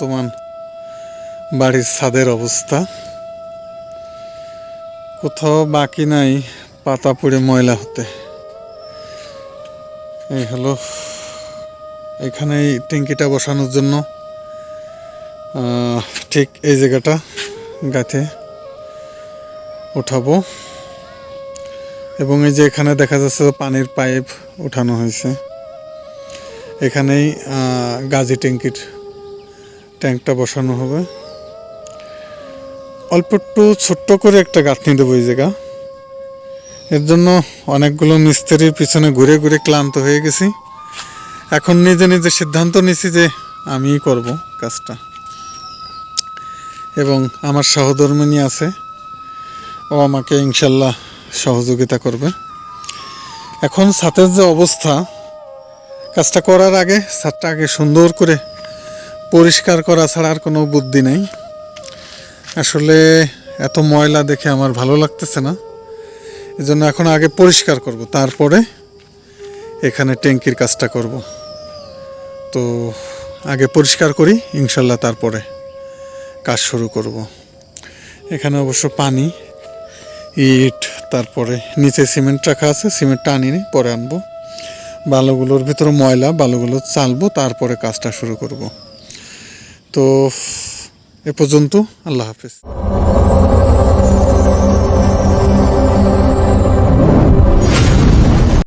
বর্তমান বাড়ির ছাদের অবস্থা। কোথাও বাকি নাই, পাতা পুড়ে ময়লা হতে। এই হলো এখানে ট্যাঙ্কিটা বসানোর জন্য। ঠিক এই জায়গাটা গাছে উঠাবো এবং এই যে এখানে দেখা যাচ্ছে পানির পাইপ উঠানো হয়েছে। এখানেই গাজি ট্যাঙ্কির ট্যাঙ্কটা বসানো হবে। অল্প একটু ছোট্ট করে একটা গাঁথনি দেবো এই জায়গা। এর জন্য অনেকগুলো মিস্ত্রির পিছনে ঘুরে ঘুরে ক্লান্ত হয়ে গেছি। এখন নিজে নিজে সিদ্ধান্ত নিছি যে আমিই করব কাজটা। এবং আমার সহধর্মিনী আছে। ও আমাকে ইনশাল্লাহ সহযোগিতা করবে। এখন ছাতের যে অবস্থা, কাজটা করার আগে ছাদটা আগে সুন্দর করে পরিষ্কার করা ছাড়া আর কোনো বুদ্ধি নেই। আসলে এত ময়লা দেখে আমার ভালো লাগতেছে না। এজন্য এখন আগে পরিষ্কার করব, তারপরে এখানে ট্যাঙ্কির কাজটা করব। তো আগে পরিষ্কার করি, ইনশাল্লাহ তারপরে কাজ শুরু করব। এখানে অবশ্য পানি, ইট, তারপরে নিচে সিমেন্ট রাখা আছে, সিমেন্টটা আনিনি, পরে আনব। বালুগুলোর ভিতরে ময়লা, বালুগুলো চালবো, তারপরে কাজটা শুরু করব। তো এ পর্যন্ত আল্লাহ হাফেজ।